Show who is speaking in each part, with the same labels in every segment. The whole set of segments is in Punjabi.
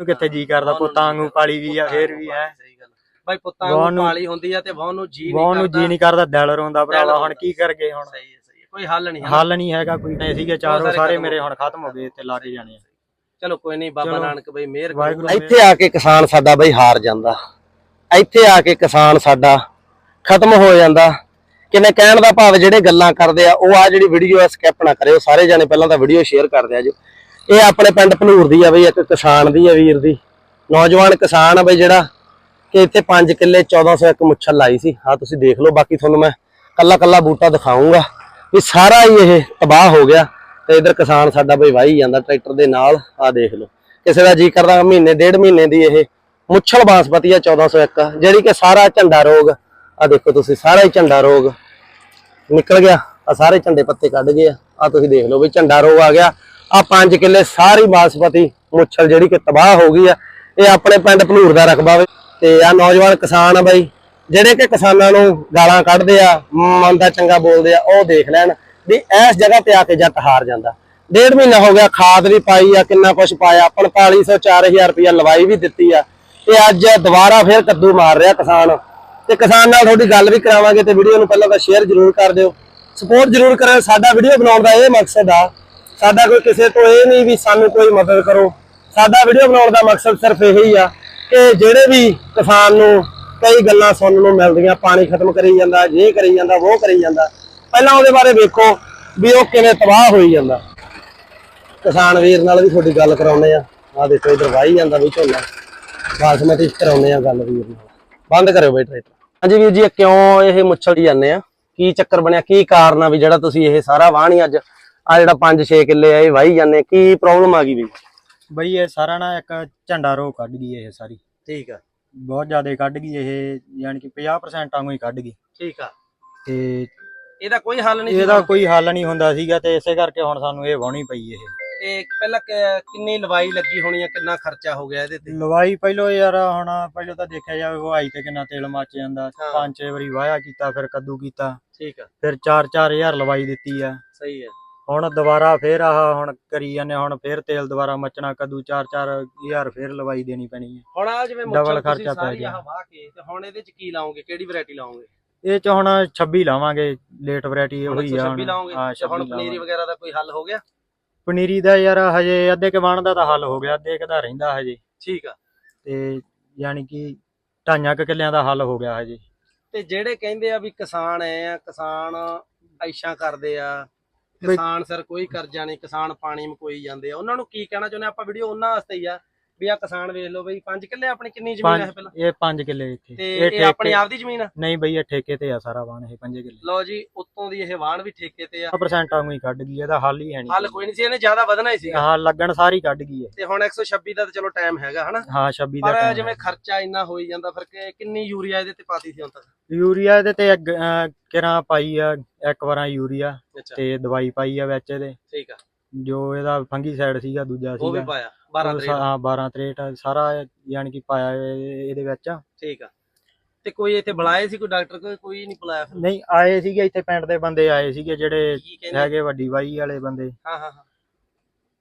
Speaker 1: ਨੂੰ ਕਿੱਥੇ ਜੀ ਕਰਦਾ? ਪੁੱਤਾਂ ਵਾਂਗੂ ਪਾਲੀ ਵੀ ਆ ਫੇਰ ਵੀ ਹੈ।
Speaker 2: ਸਹੀ ਗੱਲ। ਬਾਈ ਪੁੱਤਾਂ
Speaker 1: ਵਾਹ
Speaker 2: ਨੂੰ
Speaker 1: ਨੂੰ-
Speaker 2: ਪਾਲੀ ਹੁੰਦੀ ਆ ਤੇ ਵਾਹ ਨੂੰ ਜੀ ਨਹੀਂ
Speaker 1: ਨੂੰ
Speaker 2: ਕਰਦਾ।
Speaker 1: ਜੀ ਨਹੀਂ ਕਰਦਾ ਦਿਲ ਰੋਂਦਾ ਭਰਾਵਾ ਹੁਣ ਕੀ ਕਰਗੇ ਹੁਣ?
Speaker 2: ਸਹੀ ਹੈ ਸਹੀ ਹੈ। ਕੋਈ ਹੱਲ ਨਹੀਂ
Speaker 1: ਹੱਲ ਨਹੀਂ ਹੈਗਾ ਕੋਈ। ਨਹੀਂ ਸੀਗੇ ਚਾਰੋਂ
Speaker 2: ਸਾਰੇ
Speaker 1: ਮੇਰੇ ਹੁਣ ਖਤਮ ਹੋ ਗਏ ਤੇ ਲੱਗ ਜਾਣੇ ਆ।
Speaker 2: ਚਲੋ ਕੋਈ ਨਹੀਂ ਬਾਬਾ। ਨਾਨਕ ਬਈ ਮਿਹਰ
Speaker 3: ਇੱਥੇ ਆ ਕੇ ਕਿਸਾਨ ਸਾਡਾ ਬਈ ਹਾਰ ਜਾਂਦਾ। ਇੱਥੇ ਆ ਕੇ ਕਿਸਾਨ ਸਾਡਾ ਖਤਮ ਹੋ ਜਾਂਦਾ। ਕਿਨੇ ਕਹਿਣ ਦਾ ਭਾਵ ਜਿਹੜੇ ਗੱਲਾਂ ਕਰਦੇ ਆ ਉਹ ਆ ਜਿਹੜੀ ਵੀਡੀਓ ਆ ਸਕਿਪ ਨਾ ਕਰਿਓ। ਸਾਰੇ ਜਾਣੇ ਪਹਿਲਾਂ ਤਾਂ ਵੀਡੀਓ ਸ਼ੇਅਰ ਕਰ ਦਿਆ ਜੋ। ਇਹ ਆਪਣੇ ਪਿੰਡ ਭਨੂਰ ਦੀ ਆ ਬਈ ਇੱਕ ਕਿਸਾਨ ਦੀ ਆ ਵੀਰ ਦੀ। ਨੌਜਵਾਨ ਕਿਸਾਨ ਆ ਬਈ ਜਿਹੜਾ, ਕਿ ਇੱਥੇ 5 ਕਿੱਲੇ 1401 ਮੁੱਛਲ ਲਾਈ ਸੀ। ਆ ਤੁਸੀਂ ਦੇਖ ਲਓ, ਬਾਕੀ ਤੁਹਾਨੂੰ ਮੈਂ ਕੱਲਾ ਕੱਲਾ ਬੂਟਾ ਦਿਖਾਉਂਗਾ ਵੀ ਸਾਰਾ ਹੀ ਇਹ ਤਬਾਹ ਹੋ ਗਿਆ ਤੇ ਇਧਰ ਕਿਸਾਨ ਸਾਡਾ ਬਈ ਵਾਹੀ ਜਾਂਦਾ ਟਰੈਕਟਰ ਦੇ ਨਾਲ। ਆ ਦੇਖ ਲਓ, ਕਿਸੇ ਦਾ ਜੀ ਕਰਦਾ ਮਹੀਨੇ, ਡੇਢ ਮਹੀਨੇ ਦੀ ਇਹ ਮੁੱਛਲ ਬਾਸਪਤੀ ਆ 1401 ਜਿਹੜੀ ਕਿ ਸਾਰਾ ਝੰਡਾ ਰੋਗ ਆ ਦੇਖੋ ਤੁਸੀਂ, ਸਾਰਾ ਹੀ ਝੰਡਾ ਰੋਗ। ਨਿਕਲ ਗਿਆ ਆ ਸਾਰੇ ਝੰਡੇ ਪੱਤੇ ਕੱਢ ਗਏ ਆ। ਆ ਤੁਸੀਂ ਦੇਖ ਲਓ ਵੀ ਝੰਡਾ ਰੋਗ ਆ ਗਿਆ। ਆ ਪੰਜ ਕਿੱਲੇ ਸਾਰੀ ਬਾਸਪਤੀ ਮੁੱਛਲ ਜਿਹੜੀ ਕਿ ਤਬਾਹ ਹੋ ਗਈ ਆ, ਇਹ ਆਪਣੇ ਪਿੰਡ ਭਲੂਰ ਦਾ ਰਕਬਾ ਵੇ। ਤੇ ਆ ਨੌਜਵਾਨ ਕਿਸਾਨ ਆ ਬਾਈ, ਜਿਹੜੇ ਕਿ ਕਿਸਾਨਾਂ ਨੂੰ ਗਾਲਾਂ ਕੱਢਦੇ ਆ, ਮਨ ਚੰਗਾ ਬੋਲਦੇ ਆ, ਉਹ ਦੇਖ ਲੈਣ ਵੀ ਇਸ ਜਗ੍ਹਾ ਤੇ ਆ ਕੇ ਜੱਟ ਹਾਰ ਜਾਂਦਾ। ਡੇਢ ਮਹੀਨਾ ਹੋ ਗਿਆ ਖਾਦ ਵੀ ਪਾਈ ਆ, ਕਿੰਨਾ ਕੁਛ ਪਾਇਆ 4500 4000 ਰੁਪਇਆ ਲਵਾਈ ਵੀ ਦਿੱਤੀ ਆ। ਤੇ ਅੱਜ ਦੁਬਾਰਾ ਫੇਰ ਕੱਦੂ ਮਾਰ ਰਿਹਾ ਕਿਸਾਨ। ਤੇ ਕਿਸਾਨ ਨਾਲ ਤੁਹਾਡੀ ਗੱਲ ਵੀ ਕਰਾਵਾਂਗੇ ਤੇ ਵੀਡੀਓ ਨੂੰ ਪਹਿਲਾਂ ਤਾਂ ਸ਼ੇਅਰ ਜ਼ਰੂਰ ਕਰ ਦਿਓ। ਸਪੋਰਟ ਜ਼ਰੂਰ ਕਰਿਓ ਸਾਡਾ ਵੀਡੀਓ ਬਣਾਉਣ ਦਾ ਇਹ ਮਕਸਦ ਆ ਸਾਡਾ ਕੋਈ ਕਿਸੇ ਤੋਂ ਇਹ ਨਹੀਂ ਵੀ ਸਾਨੂੰ ਕੋਈ ਮਦਦ ਕਰੋ। ਸਾਡਾ ਵੀਡੀਓ ਬਣਾਉਣ ਦਾ ਮਕਸਦ ਸਿਰਫ ਇਹ ਹੀ ਆ ਕਿ ਜਿਹੜੇ ਵੀ ਕਿਸਾਨ ਨੂੰ ਕਈ ਗੱਲਾਂ ਸੁਣਨ ਨੂੰ ਮਿਲਦੀਆਂ, ਪਾਣੀ ਖਤਮ ਕਰੀ ਜਾਂਦਾ, ਜੇ ਕਰੀ ਜਾਂਦਾ, ਉਹ ਕਰੀ ਜਾਂਦਾ। ਪਹਿਲਾਂ ਉਹਦੇ ਬਾਰੇ ਵੇਖੋ ਵੀ ਉਹ ਕਿਵੇਂ ਤਬਾਹ ਹੋਈ ਜਾਂਦਾ। ਕਿਸਾਨ ਵੀਰ ਨਾਲ ਵੀ ਤੁਹਾਡੀ ਗੱਲ ਕਰਾਉਨੇ ਆ। ਆ ਦੇਖੋ, ਇਧਰ ਵਾਹੀ ਜਾਂਦਾ ਵੀ ਝੋਨਾ। ਬਾਸਮਤੀ ਚ ਕਰਾਉਨੇ ਆ ਗੱਲ ਵੀਰ ਨਾਲ। ਬੰਦ ਕਰਿਓ ਬਈ ਟਰੈਕਟਰ ਹਾਂਜੀ ਵੀਰ ਜੀ ਕਿਉਂ ਇਹ ਮੁੱਛਲ ਜਾਂਦੇ ਆ? ਕੀ ਚੱਕਰ ਬਣਿਆ? ਕੀ ਕਾਰਨ ਆ ਵੀ ਜਿਹੜਾ ਤੁਸੀਂ ਇਹ ਸਾਰਾ ਵਾਹਣੀ ਅੱਜ ਆ ਜਿਹੜਾ 5-6 ਕਿੱਲੇ ਆ ਇਹ ਵਾਹੀ ਜਾਂਦੇ ਕੀ ਪ੍ਰੋਬਲਮ ਆ ਗਈ ਵੀ
Speaker 1: ਬਈ ਇਹ ਸਾਰਾ ਨਾ ਇੱਕ ਝੰਡਾ ਰੋ ਕੱਢ ਗਈ ਇਹ ਸਾਰੀ।
Speaker 2: ਠੀਕ ਆ।
Speaker 1: ਬਹੁਤ ਜ਼ਿਆਦਾ ਕੱਢ ਗਈ ਇਹ ਯਾਨੀ ਕਿ 50% ਵਾਂਗੂ ਹੀ ਕੱਢ ਗਈ।
Speaker 2: ਠੀਕ ਆ।
Speaker 1: ਤੇ
Speaker 2: ਇਹਦਾ ਕੋਈ ਹੱਲ ਨਹੀਂ
Speaker 1: ਇਹਦਾ ਕੋਈ ਹੱਲ ਨਹੀਂ ਹੁੰਦਾ ਸੀਗਾ ਤੇ ਇਸੇ ਕਰਕੇ ਹੁਣ ਸਾਨੂੰ ਇਹ ਵਾਹਣੀ ਪਈ ਇਹ।
Speaker 2: ਇਹ ਪਹਿਲਾਂ ਕਿੰਨੀ ਲਵਾਈ ਲੱਗੀ ਹੋਣੀ ਆ ਕਿੰਨਾ ਖਰਚਾ ਹੋ ਗਿਆ ਇਹਦੇ ਤੇ?
Speaker 1: ਲਵਾਈ ਪਹਿਲੋ ਯਾਰ ਹੁਣ ਪਹਿਲੋ ਤਾਂ ਦੇਖਿਆ ਜਾਵੇ ਵਾਈ ਤੇ ਕਿੰਨਾ ਤੇਲ ਮੱਚ ਜਾਂਦਾ। ਪੰਜ ਛੇ ਵਾਰੀ ਵਾਇਆ ਕੀਤਾ ਫਿਰ ਕੱਦੂ ਕੀਤਾ।
Speaker 2: ਠੀਕ ਆ।
Speaker 1: ਫਿਰ 4-4000 ਲਵਾਈ ਦਿੱਤੀ ਆ।
Speaker 2: ਸਹੀ ਹੈ
Speaker 1: ਹੁਣ ਦੁਬਾਰਾ ਫੇਰ ਆਹ ਹੁਣ ਕਰੀ ਜਾਂਦੇ ਹੁਣ ਫੇਰ ਤੇਲ ਦੁਬਾਰਾ ਮੱਚਣਾ ਕੱਦੂ 4-4000 ਫੇਰ ਲਵਾਈ ਦੇਣੀ ਪੈਣੀ ਹੈ
Speaker 2: ਹੁਣ ਆ ਜਿਵੇਂ
Speaker 1: Double
Speaker 2: ਤੁਸੀਂ
Speaker 1: ਖਰਚਾ ਪੈ
Speaker 2: ਸਾਰੀ
Speaker 1: ਗਿਆ।
Speaker 2: ਆਹ ਵਾਹ ਕੇ ਤੇ ਹੁਣ ਇਹਦੇ ਚ ਕੀ ਲਾਓਗੇ? ਕਿਹੜੀ ਵੈਰਾਈਟੀ ਲਾਓਗੇ?
Speaker 1: ਇਹ ਚ ਹੁਣ 26 ਲਾਵਾਂਗੇ ਲੇਟ ਵੈਰਾਈਟੀ
Speaker 2: ਹੁਣ
Speaker 1: ਉਹੀ ਆ
Speaker 2: 126 ਲਾਓਗੇ?
Speaker 1: ਹਾਂ
Speaker 2: ਤੇ ਹੁਣ
Speaker 1: 26
Speaker 2: ਪਨੀਰੀ
Speaker 1: ਲਾਵਾਂਗੇ।
Speaker 2: ਵਗੈਰਾ ਦਾ ਕੋਈ ਹੱਲ ਹੋ ਗਿਆ?
Speaker 1: ਪਨੀਰੀ ਦਾ ਯਾਰ ਹਜੇ ਅੱਧੇ ਕੇ ਦਾ ਤਾਂ ਹੱਲ ਹੋ ਗਿਆ ਅੱਧੇ ਕੁ ਦਾ ਰਹਿੰਦਾ ਹਜੇ।
Speaker 2: ਠੀਕ ਆ।
Speaker 1: ਤੇ ਯਾਨੀ ਕਿ ਢਾਈਆਂ ਕੁ ਕਿੱਲਿਆਂ ਦਾ ਹੱਲ ਹੋ ਗਿਆ ਹਜੇ।
Speaker 2: ਤੇ ਜਿਹੜੇ ਕਹਿੰਦੇ ਆ ਵੀ ਕਿਸਾਨ ਐ ਆ ਕਿਸਾਨ ਐਸ਼ਾਂ ਕਰਦੇ ਆ ਕਿਸਾਨ ਸਰ ਕੋਈ ਕਰਜ਼ਾ ਨਹੀਂ, ਕਿਸਾਨ ਪਾਣੀ ਮਕੋਈ ਜਾਂਦੇ ਆ। ਉਹਨਾਂ ਨੂੰ ਕੀ ਕਹਿਣਾ ਚਾਹੁੰਦੇ ਆਪਾਂ ਵੀਡੀਓ ਉਹਨਾਂ ਵਾਸਤੇ ਹੀ ਆ। ਵੀ ਆ ਕਿਸਾਨ ਵੇਖ ਲਓ ਬਈ 5 ਕਿੱਲੇ ਆਪਣੀ ਕਿੰਨੀ ਜ਼ਮੀਨ ਹੈ ਪਹਿਲਾਂ?
Speaker 1: ਇਹ 5 ਕਿੱਲੇ ਇੱਥੇ।
Speaker 2: ਤੇ
Speaker 1: ਇਹ
Speaker 2: ਆਪਣੀ
Speaker 1: ਠੇਕੇ
Speaker 2: ਆਪ ਦੀ ਜ਼ਮੀਨ ਆ?
Speaker 1: ਨਹੀਂ ਬਈ ਇਹ ਠੇਕੇ ਤੇ ਆ ਸਾਰਾ ਵਾਣ ਇਹ 5 ਕਿੱਲੇ।
Speaker 2: ਲਓ ਜੀ ਉੱਤੋਂ ਦੀ ਇਹ ਵਾਹਣ ਵੀ ਠੇਕੇ ਤੇ ਆ।
Speaker 1: 100% ਵਾਂਗੂ ਹੀ ਕੱਢ ਗਈ ਇਹਦਾ ਹੱਲ ਹੀ ਹੈ ਨਹੀਂ।
Speaker 2: ਹੱਲ ਕੋਈ ਨਹੀਂ ਸੀ ਇਹਨੇ ਜ਼ਿਆਦਾ ਵਧਣਾ ਹੀ ਸੀਗਾ।
Speaker 1: ਹਾਂ ਲੱਗਣ ਸਾਰੀ ਕੱਢ ਗਈ ਹੈ।
Speaker 2: ਤੇ ਹੁਣ 126 ਦਾ ਤਾਂ ਚਲੋ ਟਾਈਮ ਹੈਗਾ ਹਨਾ?
Speaker 1: ਹਾਂ 26 ਦਾ
Speaker 2: ਪਰ ਜਿਵੇਂ। ਖਰਚਾ ਇੰਨਾ ਹੋਈ ਜਾਂਦਾ ਫਿਰ ਕਿੰਨੀ ਯੂਰੀਆ ਇਹਦੇ ਤੇ ਪਾਤੀ ਸੀ ਹੁਣ ਤੱਕ?
Speaker 1: ਯੂਰੀਆ ਇਹਦੇ ਤੇ ਕਿਰਾਂ ਪਾਈ ਆ ਇੱਕ ਵਾਰਾਂ ਯੂਰੀਆ ਤੇ ਦਵਾਈ ਪਾਈ ਆ ਵਿੱਚ ਇਹਦੇ।
Speaker 2: ਠੀਕ ਆ।
Speaker 1: ਜੋ ਇਹਦਾ ਫੰਗੀ ਸਾਈਡ ਸੀਗਾ ਦੂਜਾ
Speaker 2: ਉਹ ਵੀ
Speaker 1: ਸੀਗਾ।
Speaker 2: ਪਾਇਆ 12
Speaker 1: ਉਹ ਹਾਂ 12 63 ਸਾਰਾ ਯਾਨੀ ਕਿ ਪਾਇਆ ਇਹ- ਇਹਦੇ ਵਿੱਚ।
Speaker 2: ਠੀਕ ਆ। ਤੇ ਕੋਈ ਇੱਥੇ ਬੁਲਾਏ ਸੀ ਕੋਈ ਡਾਕਟਰ ਕੋਈ ਕੋਈ ਨਹੀਂ ਬੁਲਾਇਆ ਫਿਰ?
Speaker 1: ਨਹੀਂ ਆਏ ਸੀਗੇ ਇੱਥੇ ਪਿੰਡ ਦੇ ਬੰਦੇ ਆਏ ਸੀਗੇ ਜਿਹੜੇ
Speaker 2: ਕੀ ਕਹਿੰਦੇ?
Speaker 1: ਹੈਗੇ ਵੱਡੀ ਵਾਈ ਵਾਲੇ ਬੰਦੇ।
Speaker 2: ਹਾਂ ਹਾਂ ਹਾਂ।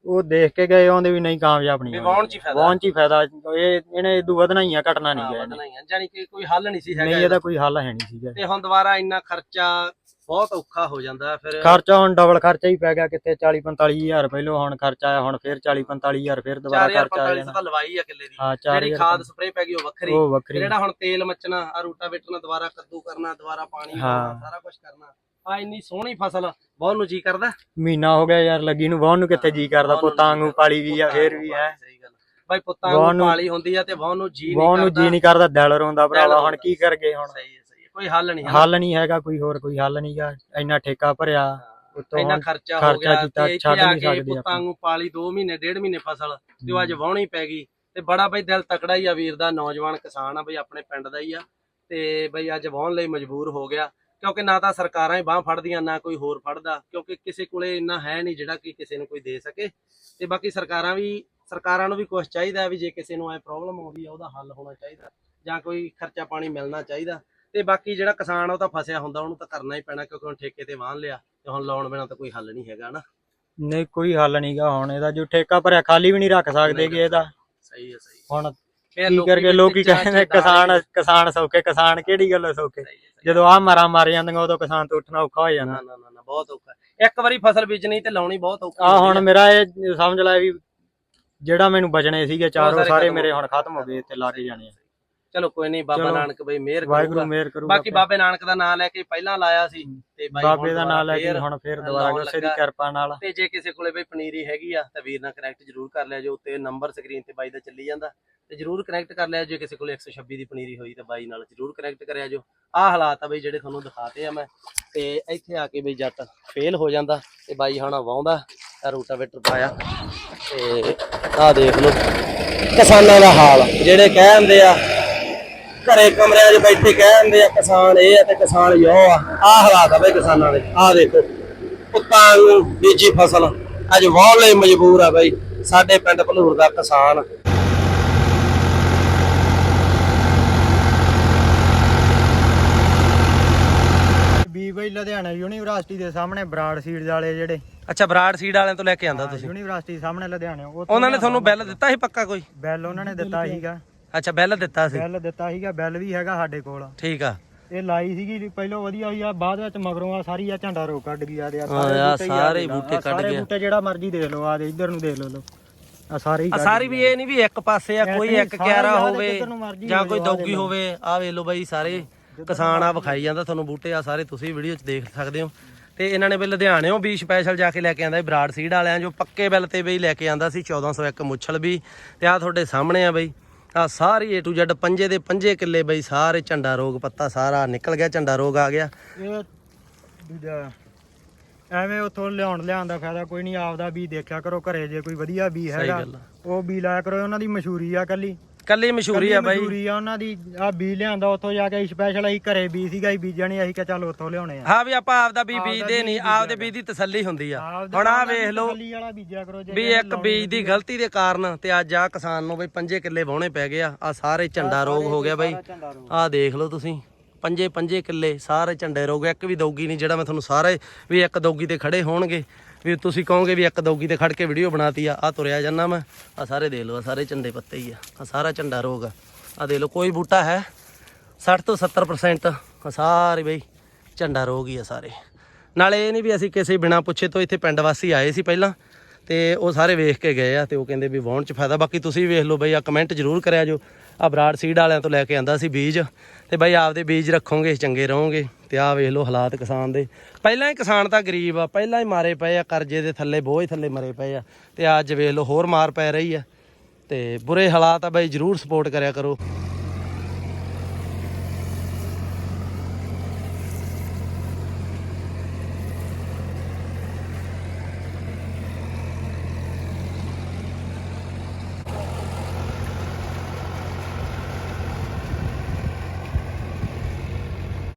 Speaker 1: ਉਹ ਦੇਖ ਕੇ ਗਏ ਉਹਦੇ ਵੀ ਨਹੀਂ ਕਾਮਯਾਬ ਨਹੀਂ
Speaker 2: ਵੀ
Speaker 1: ਹੋਏ।
Speaker 2: ਵਾਹੁਣ 'ਚ ਹੀ ਫਾਇਦਾ।
Speaker 1: ਵਾਹੁਣ 'ਚ ਹੀ ਫਾਇਦਾ। ਇਹ ਇਹਨੇ ਇਦੋਂ ਵਧਣਾ ਹੀ ਆ ਘਟਣਾ ਨਹੀਂ
Speaker 2: ਹਾਂ,
Speaker 1: ਗਿਆ
Speaker 2: ਵਧਣਾ ਹੀ ਆ। ਜਾਨੀ ਕਿ ਕੋਈ ਹੱਲ ਨਹੀਂ ਸੀ
Speaker 1: ਨਹੀਂ
Speaker 2: ਹੈਗਾ
Speaker 1: ਇਹਦਾ। ਕੋਈ ਹੱਲ ਹੈ ਨਹੀਂ ਸੀਗਾ।
Speaker 2: ਤੇ ਹੁਣ ਦੁਬਾਰਾ ਇੰਨਾ ਖਰਚਾ ਬਹੁਤ ਔਖਾ ਹੋ ਜਾਂਦਾ ਫਿਰ।
Speaker 1: ਖਰਚਾ ਹੁਣ ਡਬਲ ਖਰਚਾ ਹੀ ਪੈ ਗਿਆ ਕਿਤੇ 40 45000 ਪਹਿਲੋਂ ਹੁਣ ਖਰਚਾ ਆਇਆ ਹੁਣ ਫਿਰ 40 45000 ਫਿਰ ਦੁਬਾਰਾ
Speaker 2: 4000
Speaker 1: ਖਰਚਾ ਆ
Speaker 2: 45
Speaker 1: ਜਾਣਾ।
Speaker 2: ਤਾਂ ਲਵਾਈ ਆ ਕਿੱਲੇ ਦੀ।
Speaker 1: ਹਾਂ
Speaker 2: ਜਿਹੜੀ
Speaker 1: 4000
Speaker 2: ਖਾਦ ਸਪਰੇਅ ਪੈ ਗਈ ਉਹ ਵੱਖਰੀ।
Speaker 1: ਉਹ
Speaker 2: ਫਿਰ
Speaker 1: ਵੱਖਰੀ
Speaker 2: ਜਿਹੜਾ ਹੁਣ ਤੇਲ ਮੱਚਣਾ ਆ ਰੂਟਾ ਵੇਟਣਾ ਦੁਬਾਰਾ ਕੱਦੂ ਕਰਨਾ ਦੁਬਾਰਾ ਪਾਣੀ ਸਾਰਾ ਕੁਝ ਕਰਨਾ। ਆ ਇੰਨੀ ਸੋਹਣੀ ਫਸਲ ਬਹੁਤ ਨੂੰ ਜੀ ਕਰਦਾ।
Speaker 1: ਮਹੀਨਾ ਹੋ ਗਿਆ ਯਾਰ ਲੱਗੀ ਨੂੰ ਵਾਹੁਣ ਨੂੰ ਕਿੱਥੇ ਜੀ ਕਰਦਾ
Speaker 2: ਨੂੰ
Speaker 1: ਪੁੱਤਾਂ
Speaker 2: ਕਰਦਾ,
Speaker 1: ਪਾਲੀ ਵੀ ਆ ਫੇਰ ਵੀ ਹੈ
Speaker 2: ਸਹੀ ਗੱਲ। ਬਾਈ ਪੁੱਤਾਂ
Speaker 1: ਨੂੰ-
Speaker 2: ਪਾਲੀ ਹੁੰਦੀ ਆ ਤੇ ਵਾਹੁਣ ਨੂੰ ਜੀ ਨਹੀਂ
Speaker 1: ਵਾਹੁਣ ਨੂੰ ਜੀ ਨਹੀਂ ਕਰਦਾ ਦਿਲ ਰੋਂਦਾ ਭਰਾਵਾ ਹੁਣ ਕੀ ਕਰਗੇ ਹੁਣ?
Speaker 2: ਸਹੀ ਕੋਈ ਹੱਲ ਨਹੀਂ
Speaker 1: ਹੱਲ ਨਹੀਂ ਹੈਗਾ ਕੋਈ ਹੋਰ ਕੋਈ ਹੱਲ ਨਹੀਂਗਾ। ਇੰਨਾ ਠੇਕਾ ਭਰਿਆ ਉੱਤੋਂ
Speaker 2: ਇੰਨਾ ਖਰਚਾ ਹੋ ਗਿਆ ਤੇ
Speaker 1: ਛੱਡ ਨਹੀਂ ਸਕਦੇ
Speaker 2: ਪੁੱਤਾਂ। ਨੂੰ ਪਾਲੀ 2 ਮਹੀਨੇ ਡੇਢ ਮਹੀਨੇ ਫਸਲ ਤੇ ਉਹ ਅੱਜ ਵਾਹੁਣੀ ਪੈ ਗਈ। ਤੇ ਬੜਾ ਬਈ ਦਿਲ ਤਕੜਾ ਹੀ ਆ ਵੀਰ ਦਾ ਨੌਜਵਾਨ ਕਿਸਾਨ ਆ ਬਈ ਆਪਣੇ ਪਿੰਡ ਦਾ ਹੀ ਆ। ਤੇ ਬਈ ਅੱਜ ਵਾਹੁਣ ਲਈ ਮਜਬੂਰ ਹੋ ਗਿਆ ਕਿਉਂਕਿ ਨਾ ਤਾਂ ਸਰਕਾਰਾਂ ਹੀ ਬਾਹ ਫੜਦੀਆਂ ਨਾ ਕੋਈ ਹੋਰ ਫੜਦਾ ਕਿਉਂਕਿ ਕਿਸੇ ਕੋਲੇ ਇੰਨਾ ਹੈ ਨਹੀਂ ਜਿਹੜਾ ਕਿ ਕਿਸੇ ਨੂੰ ਕੋਈ ਦੇ ਸਕੇ। ਤੇ ਬਾਕੀ ਸਰਕਾਰਾਂ ਵੀ ਸਰਕਾਰਾਂ ਨੂੰ ਵੀ ਕੁਝ ਚਾਹੀਦਾ ਵੀ ਜੇ ਕਿਸੇ ਨੂੰ ਐ ਪ੍ਰੋਬਲਮ ਆਉਂਦੀ ਆ ਉਹਦਾ ਹੱਲ ਹੋਣਾ ਚਾਹੀਦਾ। ਜਾਂ ਕੋਈ ਖਰਚਾ ਪਾਣੀ ਮਿਲਣਾ ਚਾਹੀਦਾ। ਤੇ ਬਾਕੀ ਜਿਹੜਾ ਕਿਸਾਨ ਉਹ ਤਾਂ ਫਸਿਆ ਹੁੰਦਾ ਉਹਨੂੰ ਤਾਂ ਕਰਨਾ ਹੀ ਪੈਣਾ ਕਿਉਂਕਿ ਹੁਣ ਠੇਕੇ ਤੇ ਵਾਹਨ ਲਿਆ ਤੇ ਹੁਣ ਲਾਉਣ ਬਿਨਾ ਤਾਂ ਕੋਈ ਹੱਲ ਨਹੀਂ ਹੈਗਾ ਨਾ
Speaker 1: ਨਹੀਂ ਕੋਈ ਹੱਲ ਨਹੀਂਗਾ ਹੁਣ ਇਹਦਾ ਜੋ ਠੇਕਾ ਭਰਿਆ ਖਾਲੀ ਵੀ ਨਹੀਂ ਰੱਖ ਸਕਦੇ ਕਿ ਇਹਦਾ
Speaker 2: ਸਹੀ ਹੈ ਸਹੀ।
Speaker 1: ਹੁਣ ਕੀ ਕਰਕੇ ਲੋਕੀ ਕਹਿੰਦੇ ਕਿਸਾਨ ਕਿਸਾਨ ਸੌਖੇ ਕਿਸਾਨ ਕਿਹੜੀ ਗੱਲੋਂ
Speaker 2: ਹੈ।
Speaker 1: ਜਦੋਂ ਆ ਮਾਰਾਂ ਮਾਰ ਜਾਂਦੀਆਂ ਉਦੋਂ ਕਿਸਾਨ ਤੋਂ ਉੱਠਣਾ ਔਖਾ ਹੋ ਜਾਂਦਾ
Speaker 2: ਨਾ ਨਾ ਨਾ ਬਹੁਤ ਔਖਾ। ਇੱਕ ਵਾਰੀ ਫਸਲ ਬੀਜਣੀ ਤੇ ਲਾਉਣੀ ਬਹੁਤ ਔਖੀ
Speaker 1: ਆ ਹੁਣ। ਮੇਰਾ ਇਹ ਸਮਝ ਲੈ ਵੀ ਜਿਹੜਾ ਮੈਨੂੰ ਬਚਣੇ ਸੀਗੇ ਚਾਰੋਂ
Speaker 2: ਸਾਰੇ
Speaker 1: ਮੇਰੇ ਹੁਣ ਖਤਮ ਹੋ ਗਏ ਤੇ ਲਾ ਕੇ ਜਾਣੇ ਆ
Speaker 2: ਚਲੋ ਕੋਈ ਨਹੀਂ ਬਾਬਾ
Speaker 1: ਚਲੋ।
Speaker 2: ਨਾਨਕ ਬਈ ਮਿਹਰ
Speaker 1: ਵਾਹਿਗੁਰੂ
Speaker 2: ਕਰੂਗਾ।
Speaker 1: ਮਿਹਰ ਕਰੂਗਾ
Speaker 2: ਬਾਕੀ ਬਾਬੇ ਨਾਨਕ ਦਾ ਨਾਮ ਲੈ ਕੇ ਪਹਿਲਾਂ ਲਾਇਆ ਸੀ ਤੇ ਬਾਈ ਹੁਣ
Speaker 1: ਬਾਬੇ ਦਾ ਨਾਮ ਲੈ ਕੇ ਹੁਣ ਫੇਰ ਦੁਬਾਰਾ
Speaker 2: ਲਾਉਣ
Speaker 1: ਉਸੇ ਦੀ
Speaker 2: ਲੱਗਾ।
Speaker 1: ਕਿਰਪਾ ਨਾਲ।
Speaker 2: ਤੇ ਜੇ ਕਿਸੇ ਕੋਲੇ ਬਈ ਪਨੀਰੀ ਹੈਗੀ ਆ ਤਾਂ ਵੀਰ ਨਾਲ ਕਨੈਕਟ ਜ਼ਰੂਰ ਕਰ ਲਿਆ ਜੋ ਉੱਤੇ ਨੰਬਰ ਸਕਰੀਨ ਤੇ ਬਾਈ ਦਾ ਚੱਲੀ ਜਾਂਦਾ। ਤੇ ਜ਼ਰੂਰ ਕਨੈਕਟ ਕਰ ਲਿਆ ਜੇ ਕਿਸੇ ਕੋਲੇ 126 ਦੀ ਪਨੀਰੀ ਹੋਈ ਤਾਂ ਬਾਈ ਨਾਲ ਜ਼ਰੂਰ ਕਨੈਕਟ ਕਰਿਆ ਜੋ। ਆਹ ਹਾਲਾਤ ਆ ਬਈ ਜਿਹੜੇ ਤੁਹਾਨੂੰ ਦਿਖਾਤੇ ਆ ਮੈਂ। ਤੇ ਇੱਥੇ ਆ ਕੇ ਬਈ ਜੱਟ ਫੇਲ ਹੋ ਜਾਂਦਾ ਤੇ ਬਾਈ ਹੁਣ ਵਾਉਂਦਾ ਤਾਂ ਰੂਟਾਵੇਟਰ ਪਾਇਆ। ਤੇ ਆਹ ਦੇਖ ਲਓ
Speaker 3: ਕਿਸਾਨਾਂ ਦਾ ਹਾਲ ਜਿਹੜੇ ਕਹਿੰਦੇ ਆ ਘਰੇ ਕਮਰਿਆਂ 'ਚ ਬੈਠੇ ਕਹਿੰਦੇ ਆ ਕਿਸਾਨ ਇਹ ਆ ਤੇ ਕਿਸਾਨ ਯੋ ਆ। ਆਹ ਹਾਲਾਤ ਆ ਬਈ ਕਿਸਾਨਾਂ ਦੇ। ਆਹ ਦੇਖੋ ਪੁੱਤਾਂ ਨੂੰ ਬੀਜੀ ਫਸਲ। ਅੱਜ ਵਾਹੁਣ ਲਈ ਮਜਬੂਰ ਆ ਬਈ। ਸਾਡੇ ਪਿੰਡ ਭਲੂਰ ਦਾ ਕਿਸਾਨ।
Speaker 1: ਵੀ ਬਈ ਲੁਧਿਆਣਾ ਯੂਨੀਵਰਸਿਟੀ ਦੇ ਸਾਹਮਣੇ ਬਰਾੜ ਸੀਡਸ ਵਾਲੇ ਜਿਹੜੇ।
Speaker 2: ਅੱਛਾ ਬਰਾੜ ਸੀਡ ਵਾਲਿਆਂ ਤੋਂ ਲੈ ਕੇ ਆਂਦਾ ਤੁਸੀਂ?
Speaker 1: ਯੂਨੀਵਰਸਿਟੀ ਸਾਹਮਣੇ ਲੁਧਿਆਣੇ। ਉੱਥੋਂ
Speaker 2: ਉਹਨਾਂ ਨੇ ਤੁਹਾਨੂੰ ਬਿੱਲ ਦਿੱਤਾ ਸੀ ਪੱਕਾ ਕੋਈ?
Speaker 1: ਬਿੱਲ ਉਹਨਾਂ ਨੇ ਦਿੱਤਾ ਸੀਗਾ।
Speaker 2: ਅੱਛਾ ਬਿੱਲ ਦਿੱਤਾ ਸੀ?
Speaker 1: ਬਿੱਲ ਦਿੱਤਾ ਸੀਗਾ ਬਿੱਲ ਵੀ ਹੈਗਾ ਸਾਡੇ ਕੋਲ।
Speaker 2: ਠੀਕ ਆ।
Speaker 1: ਇਹ ਲਾਈ ਸੀਗੀ ਪਹਿਲਾਂ ਵਧੀਆ ਹੋਈ ਆ ਬਾਅਦ ਵਿੱਚ ਮਗਰੋਂ ਆ ਸਾਰੀ ਆ ਝੰਡਾ ਰੋ ਕੱਢ ਗਈ ਆ ਦੇ ਆ
Speaker 2: ਸਾਰੇ
Speaker 1: ਆ ਲਾ,
Speaker 2: ਬੂਟੇ ਕੱਢ
Speaker 1: ਸਾਰੇ
Speaker 2: ਗਿਆ।
Speaker 1: ਬੂਟੇ ਜਿਹੜਾ ਮਰਜ਼ੀ ਦੇਖ ਲਓ ਆ ਦੇ ਇੱਧਰ ਨੂੰ ਦੇਖ ਲਓ ਲਓ। ਆ ਸਾਰੇ ਹੀ
Speaker 2: ਸਾਰੀ
Speaker 1: ਗਏ।
Speaker 2: ਵੀ ਇਹ ਨਹੀਂ ਵੀ ਇੱਕ ਪਾਸੇ ਆ ਕੋਈ ਇੱਕ
Speaker 1: ਸਾਰੇ
Speaker 2: ਕਿਆਰਾ ਹੋਵੇ ਜਾਂ ਕੋਈ ਦੋਗੀ। ਹੋਵੇ ਆ ਵੇਖ ਲਓ ਬਾਈ ਸਾਰੇ। ਕਿਸਾਨ ਆ ਵਿਖਾਈ ਜਾਂਦਾ ਤੁਹਾਨੂੰ ਬੂਟੇ ਆ ਸਾਰੇ ਤੁਸੀਂ ਵੀਡੀਓ 'ਚ ਦੇਖ ਸਕਦੇ ਹੋ। ਤੇ ਇਹਨਾਂ ਨੇ ਵੀ ਲੁਧਿਆਣਿਓਂ ਵੀ ਸਪੈਸ਼ਲ ਜਾ ਕੇ ਲੈ ਕੇ ਆਂਦਾ ਬਰਾੜ ਸੀਡ ਵਾਲਿਆਂ ਜੋ ਪੱਕੇ ਬਿੱਲ ਤੇ ਬਈ ਲੈ ਕੇ ਆਂਦਾ ਸੀ 1401 ਮੁੱਛਲ ਵੀ। ਤੇ ਆ ਤੁਹਾਡੇ ਸਾਹਮਣੇ ਆ ਬਈ। ਆ ਸਾਰੀ A to Z ਪੰਜੇ ਦੇ ਪੰਜੇ ਕਿੱਲੇ ਬਈ ਸਾਰੇ ਝੰਡਾ ਰੋਗ ਪੱਤਾ ਸਾਰਾ ਨਿਕਲ ਗਿਆ ਝੰਡਾ ਰੋਗ ਆ ਗਿਆ।
Speaker 1: ਇਹ ਦੂਜਾ ਐਵੇਂ ਉਥੋਂ ਲਿਆਉਣ ਲਿਆਉਣ ਦਾ ਫਾਇਦਾ ਕੋਈ ਨਹੀਂ ਆਪਦਾ ਵੀ ਦੇਖਿਆ ਕਰੋ ਘਰੇ ਜੇ ਕੋਈ ਵਧੀਆ ਵੀ
Speaker 2: ਸਹੀ
Speaker 1: ਹੈਗਾ
Speaker 2: ਗੱਲ ਆ।
Speaker 1: ਉਹ ਵੀ ਲਾਇਆ ਕਰੋ ਉਹਨਾਂ ਦੀ ਮਸ਼ਹੂਰੀ ਆ ਕੱਲੀ
Speaker 2: ਕੱਲੀ ਮਸ਼ਹੂਰੀ ਆ ਬਾਈ।
Speaker 1: ਮਸ਼ਹੂਰੀ ਆ ਉਹਨਾਂ ਦੀ ਆ ਬੀ ਲਿਆਂਦਾ ਉੱਥੋਂ ਜਾ ਕੇ ਸਪੈਸ਼ਲ ਅਸੀਂ ਘਰੇ ਬੀ ਸੀਗਾ ਅਸੀਂ ਬੀਜਣੀ ਅਸੀਂ ਕਿਹਾ ਚੱਲ ਉੱਥੋਂ ਲਿਆਉਣੇ ਆ।
Speaker 2: ਹਾਂ ਵੀ ਆਪਾਂ ਆਪਦਾ ਵੀ
Speaker 1: ਆਪਦਾ
Speaker 2: ਬੀਜਦੇ
Speaker 1: ਬੀਜ
Speaker 2: ਨਹੀਂ ਆਪਦੇ ਬੀਜ ਦੀ ਤਸੱਲੀ ਹੁੰਦੀ ਆ।
Speaker 1: ਆਪਦਾ
Speaker 2: ਹੁਣ ਆ ਵੇਖ ਲਓ
Speaker 1: ਤਸੱਲੀ ਵਾਲਾ ਬੀਜਿਆ ਕਰੋ ਜੇ
Speaker 2: ਵੀ ਇੱਕ ਬੀਜ ਦੀ ਗਲਤੀ ਦੇ ਕਾਰਨ ਤੇ ਅੱਜ ਆ ਕਿਸਾਨ ਨੂੰ ਬਈ ਪੰਜੇ ਕਿੱਲੇ ਵਾਹੁਣੇ ਪੈ ਗਏ ਆ ਆ ਸਾਰੇ ਝੰਡਾ ਰੋਗ ਹੋ ਗਿਆ ਬਈ।
Speaker 1: ਝੰਡਾ ਰੋਗ।
Speaker 2: ਆ ਦੇਖ ਲਓ ਤੁਸੀਂ ਪੰਜੇ ਪੰਜੇ ਕਿੱਲੇ ਸਾਰੇ ਝੰਡੇ ਰੋਗ ਇੱਕ ਵੀ ਦੋਗੀ ਨਹੀਂ ਜਿਹੜਾ ਮੈਂ ਤੁਹਾਨੂੰ ਸਾਰੇ ਵੀ ਇੱਕ ਦੋਗੀ ਤੇ ਖੜੇ ਹੋਣਗੇ। ਵੀ ਤੁਸੀਂ ਕਹੋਗੇ ਵੀ ਇੱਕ ਦੋਗੀ ਤੇ ਖੜ ਕੇ ਵੀਡੀਓ ਬਣਾਤੀ ਆ ਆ ਤੁਰਿਆ ਜਾਂਦਾ ਮੈਂ। ਆ ਸਾਰੇ ਦੇ ਲਓ ਆ ਸਾਰੇ ਝੰਡੇ ਪੱਤੇ ਹੀ ਆ। ਆ ਸਾਰਾ ਝੰਡਾ ਰੋਗ ਆ। ਆ ਦੇਖ ਲਓ, ਕੋਈ ਬੂਟਾ ਹੈ। 60 ਤੋਂ 70% ਆ ਸਾਰੇ ਬਈ ਝੰਡਾ ਰੋਗ ਹੀ ਆ ਸਾਰੇ। ਨਾਲੇ ਇਹ ਨਹੀਂ ਵੀ ਅਸੀਂ ਕਿਸੇ ਬਿਨਾ ਪੁੱਛੇ ਤੋਂ ਇੱਥੇ ਪਿੰਡ ਵਾਸੀ ਆਏ ਸੀ ਪਹਿਲਾਂ। ਤੇ ਉਹ ਸਾਰੇ ਵੇਖ ਕੇ ਗਏ ਆ ਤੇ ਉਹ ਕਹਿੰਦੇ ਵੀ ਵਾਹੁਣ ਚ ਫਾਇਦਾ। ਬਾਕੀ ਤੁਸੀਂ ਵੀ ਵੇਖ ਲਓ ਬਈ ਆ ਕਮੈਂਟ ਜ਼ਰੂਰ ਕਰਿਆ ਜੋ। ਆ ਬਰਾੜ ਸੀਡ ਵਾਲਿਆਂ ਤੋਂ ਲੈ ਕੇ ਆਂਦਾ ਸੀ ਬੀਜ। ਤੇ ਬਈ ਆਪਦੇ ਬੀਜ ਰੱਖੋਗੇ, ਚੰਗੇ ਰਹੋਗੇ। ਤੇ ਆ ਵੇਖ ਲਓ ਹਾਲਾਤ ਕਿਸਾਨ ਦੇ। ਪਹਿਲਾਂ ਹੀ ਕਿਸਾਨ ਤਾਂ ਗਰੀਬ ਆ, ਪਹਿਲਾਂ ਹੀ ਮਾਰੇ ਪਏ ਆ, ਕਰਜ਼ੇ ਦੇ ਥੱਲੇ, ਬੋਝ ਥੱਲੇ ਮਰੇ ਪਏ ਆ। ਤੇ ਅੱਜ ਵੇਖ ਲਓ ਹੋਰ ਮਾਰ ਪੈ ਰਹੀ ਆ। ਤੇ ਬੁਰੇ ਹਾਲਾਤ ਆ ਬਈ, ਜਰੂਰ ਸਪੋਰਟ ਕਰਿਆ ਕਰੋ।